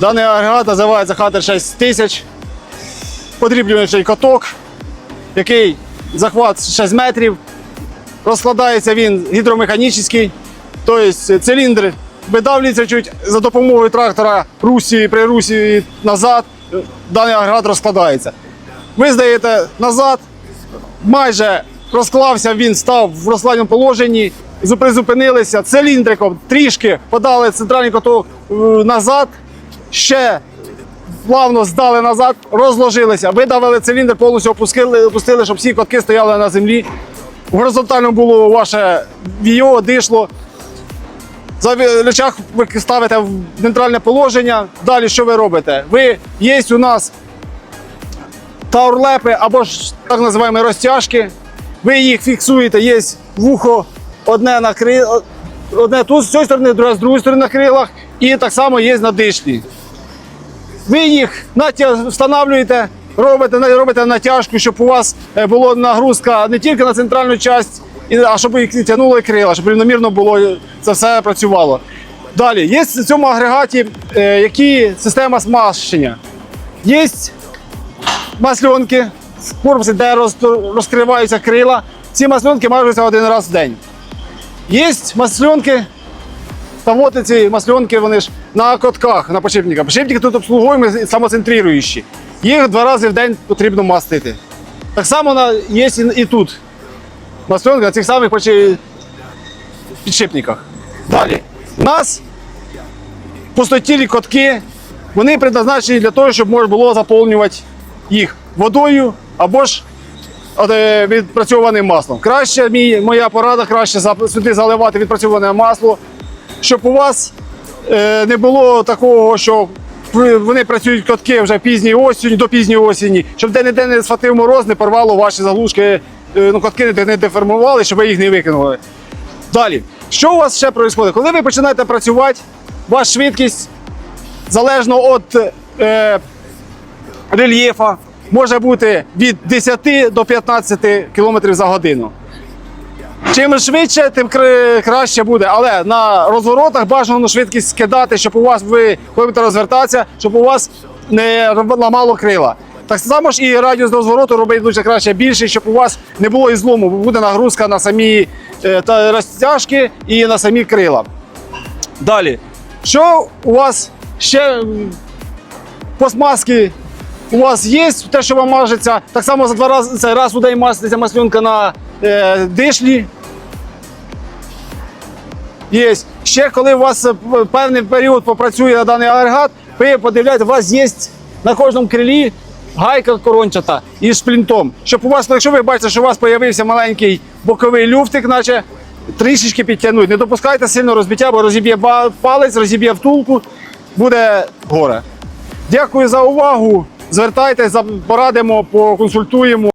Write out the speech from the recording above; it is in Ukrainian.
Даний агрегат називається Хатер 6000. Подріблюючий каток, який захват 6 метрів. Розкладається він гідромеханічний, тобто циліндр видавлюється чуть за допомогою трактора русі, при русі назад. Даний агрегат розкладається. Ви здаєте назад, майже розклався, він став в розкладному положенні, призупинилися циліндриком, трішки подали центральний коток е, назад, ще плавно здали назад, розложилися, видавили циліндр, повністю опустили, опустили, щоб всі котки стояли на землі. В горизонтальному було ваше віо, дишло. За речах ви ставите в нейтральне положення. Далі що ви робите? Ви є у нас таурлепи або ж так називаємо розтяжки. Ви їх фіксуєте, є вухо одне на кри... одне тут з цієї сторони, друге з другої сторони на крилах, і так само є на дишлі. Ви їх встановлюєте, робите, робите натяжку, щоб у вас е, була нагрузка не тільки на центральну частину, а щоб їх тягнули крила, щоб рівномірно було це все працювало. Далі, є в цьому агрегаті е, які система змащення. Є масльонки в корпусі, де розкриваються крила. Ці масльонки мажуться один раз в день. Є масльонки, та от ці масльонки вони ж на котках, на подшипниках. Подшипники тут обслуговуємо самоцентруючі. Їх два рази в день потрібно мастити. Так само є і, тут. Масльонки на цих самих підшипниках. Далі. У нас пустотілі котки, вони предназначені для того, щоб можна було заповнювати їх водою або ж е, відпрацьованим маслом. Краще, моя порада, краще сюди заливати відпрацьоване масло, щоб у вас е, не було такого, що вони працюють котки вже пізньої осінь до пізньої осені, щоб де-не-де не схватив мороз, не порвало ваші заглушки, е, ну, котки не деформували, щоб ви їх не викинули. Далі, що у вас ще відбувається? Коли ви починаєте працювати, ваша швидкість залежно від е, рельєфа може бути від 10 до 15 км за годину. Чим швидше, тим краще буде. Але на розворотах бажано швидкість скидати, щоб у вас ви будете розвертатися, щоб у вас не ламало крила. Так само ж і радіус розвороту робити дуже краще більше, щоб у вас не було і злому, бо буде нагрузка на самі е, та розтяжки і на самі крила. Далі, що у вас ще м, пластмаски у вас є те, що вам мажеться. Так само за два рази раз у день маститься маслюнка на е, дишлі. Є. Ще коли у вас е, певний період попрацює на даний агрегат, ви подивляєте, у вас є на кожному крилі гайка корончата із шплінтом. Щоб у вас, якщо ви бачите, що у вас з'явився маленький боковий люфтик, наче трішечки підтягнути. Не допускайте сильно розбиття, бо розіб'є палець, розіб'є втулку, буде горе. Дякую за увагу. Звертайтесь, за- порадимо, поконсультуємо.